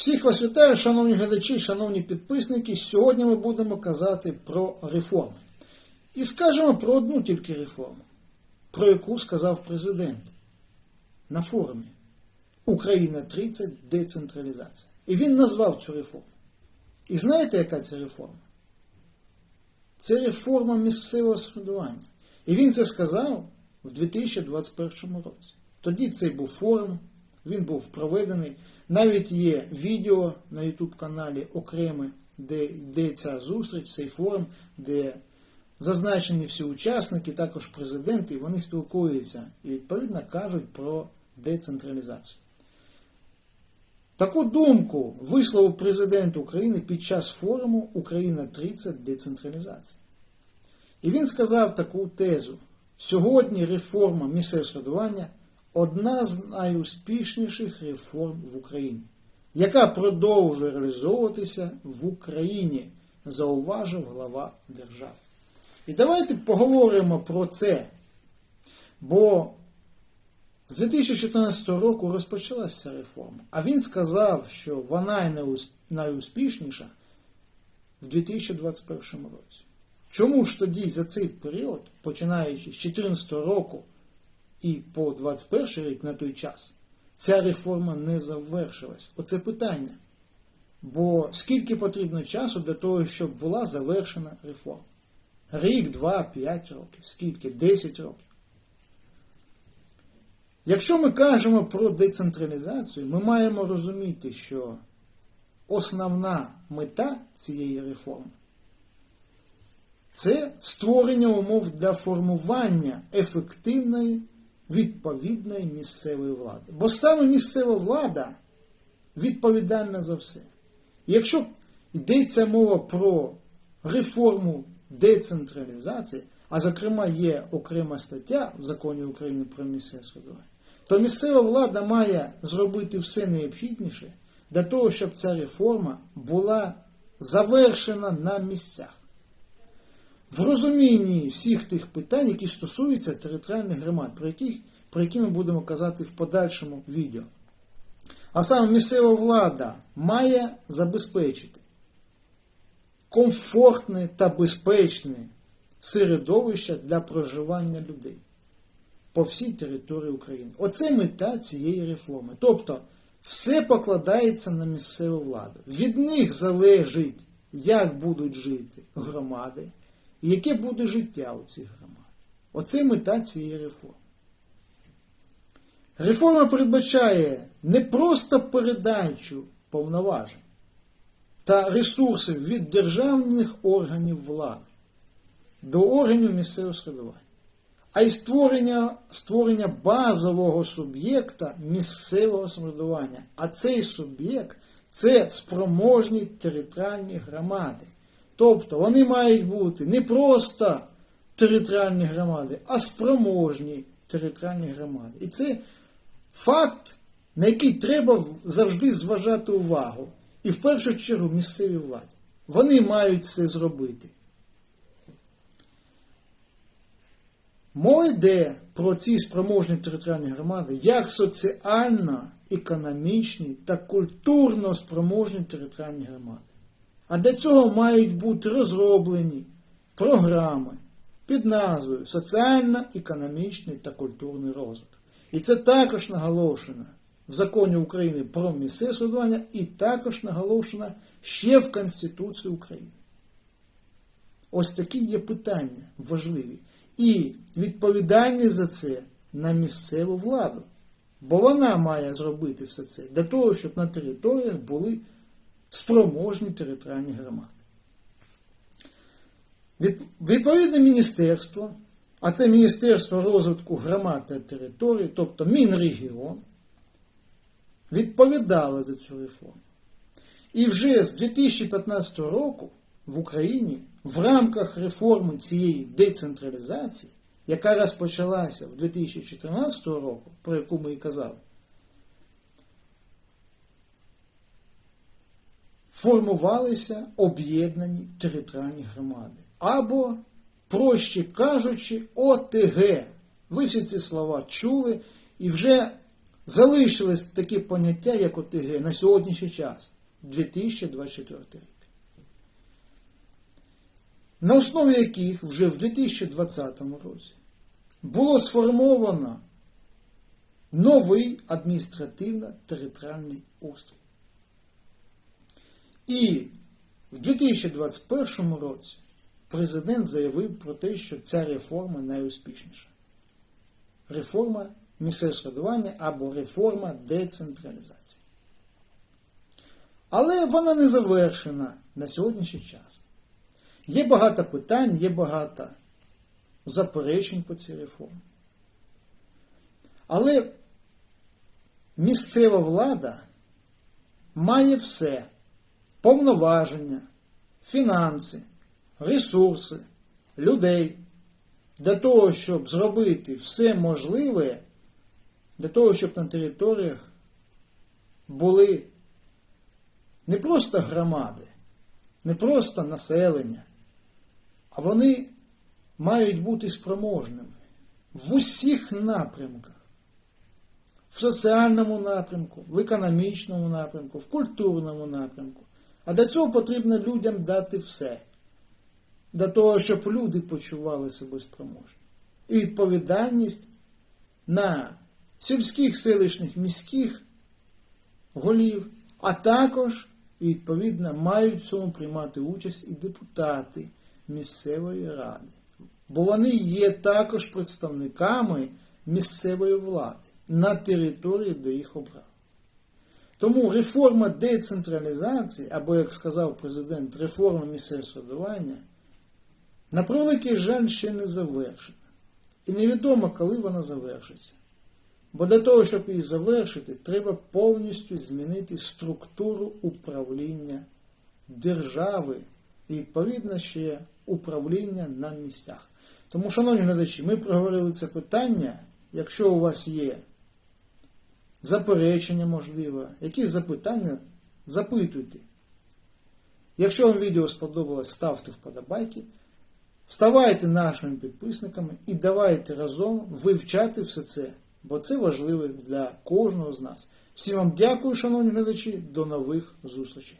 Всіх вас вітаю, шановні глядачі, шановні підписники. Сьогодні ми будемо казати про реформи. І скажемо про одну тільки реформу, про яку сказав президент на форумі Україна 30 децентралізація. І він назвав цю реформу. І знаєте, яка це реформа? Це реформа місцевого самоврядування. І він це сказав в 2021 році. Тоді цей був форум, він був проведений. Навіть є відео на YouTube каналі окреме, де йде ця зустріч, цей форум, де зазначені всі учасники, також президенти, вони спілкуються і відповідно кажуть про децентралізацію. Таку думку висловив президент України під час форуму Україна 30 децентралізація. І він сказав таку тезу: сьогодні реформа місцевого одна з найуспішніших реформ в Україні, яка продовжує реалізовуватися в Україні, зауважив глава держави. І давайте поговоримо про це. Бо з 2014 року розпочалася реформа, а він сказав, що вона найуспішніша в 2021 році. Чому ж тоді за цей період, починаючи з 2014 року і по 2021 рік на той час, ця реформа не завершилась? Оце питання. Бо скільки потрібно часу для того, щоб була завершена реформа? Рік, два, п'ять років, скільки? Десять років. Якщо ми кажемо про децентралізацію, ми маємо розуміти, що основна мета цієї реформи це створення умов для формування ефективної відповідної місцевої влади. Бо саме місцева влада відповідальна за все. Якщо йдеться мова про реформу децентралізації, а зокрема є окрема стаття в законі України про місцеве самоврядування, то місцева влада має зробити все необхідніше для того, щоб ця реформа була завершена на місцях. В розумінні всіх тих питань, які стосуються територіальних громад, про, яких, про які ми будемо казати в подальшому відео. А саме місцева влада має забезпечити комфортне та безпечне середовище для проживання людей по всій території України. Оце мета цієї реформи. Тобто, все покладається на місцеву владу. Від них залежить, як будуть жити громади і яке буде життя у цих громад. Оце мета цієї реформи. Реформа передбачає не просто передачу повноважень та ресурсів від державних органів влади до органів місцевого складування, а й створення, створення базового суб'єкта місцевого самоврядування. А цей суб'єкт це спроможні територіальні громади. Тобто вони мають бути не просто територіальні громади, а спроможні територіальні громади. І це факт, на який треба завжди зважати увагу. І в першу чергу місцеві влади. Вони мають це зробити. Мова йде про ці спроможні територіальні громади як соціально, економічні та культурно спроможні територіальні громади. А для цього мають бути розроблені програми під назвою Соціально-економічний та культурний розвиток. І це також наголошено в законі України про місцеве самоврядування і також наголошено ще в Конституції України. Ось такі є питання важливі. І відповідальність за це на місцеву владу. Бо вона має зробити все це для того, щоб на територіях були спроможні територіальні громади. Відповідне міністерство, а це Міністерство розвитку громад та територій, тобто Мінрегіон, відповідало за цю реформу. І вже з 2015 року в Україні в рамках реформи цієї децентралізації, яка розпочалася в 2014 року, про яку ми і казали, формувалися об'єднані територіальні громади. Або, проще кажучи, ОТГ. Ви всі ці слова чули і вже залишились такі поняття, як ОТГ на сьогоднішній час, 2024 рік. На основі яких вже в 2020 році було сформовано новий адміністративно-територіальний устрій. І в 2021 році президент заявив про те, що ця реформа найуспішніша. Реформа місцевого самоврядування або реформа децентралізації. Але вона не завершена на сьогоднішній час. Є багато питань, є багато заперечень по цій реформі. Але місцева влада має все: повноваження, фінанси, ресурси, людей для того, щоб зробити все можливе, для того, щоб на територіях були не просто громади, не просто населення, а вони мають бути спроможними в усіх напрямках. В соціальному напрямку, в економічному напрямку, в культурному напрямку. А для цього потрібно людям дати все. Для того, щоб люди почували себе спроможні. І відповідальність на сільських, селищних, міських голів, а також, відповідно, мають в цьому приймати участь і депутати місцевої ради. Бо вони є також представниками місцевої влади на території, де їх обрали. Тому реформа децентралізації, або, як сказав президент, реформа місцевого самоврядування, на превеликий жаль, ще не завершена. І невідомо, коли вона завершиться. Бо для того, щоб її завершити, треба повністю змінити структуру управління держави і, відповідно, ще управління на місцях. Тому, шановні глядачі, ми проговорили це питання. Якщо у вас є заперечення, можливо, якісь запитання, запитуйте. Якщо вам відео сподобалось, ставте вподобайки, ставайте нашими підписниками і давайте разом вивчати все це, бо це важливо для кожного з нас. Всім вам дякую, шановні глядачі, до нових зустрічей.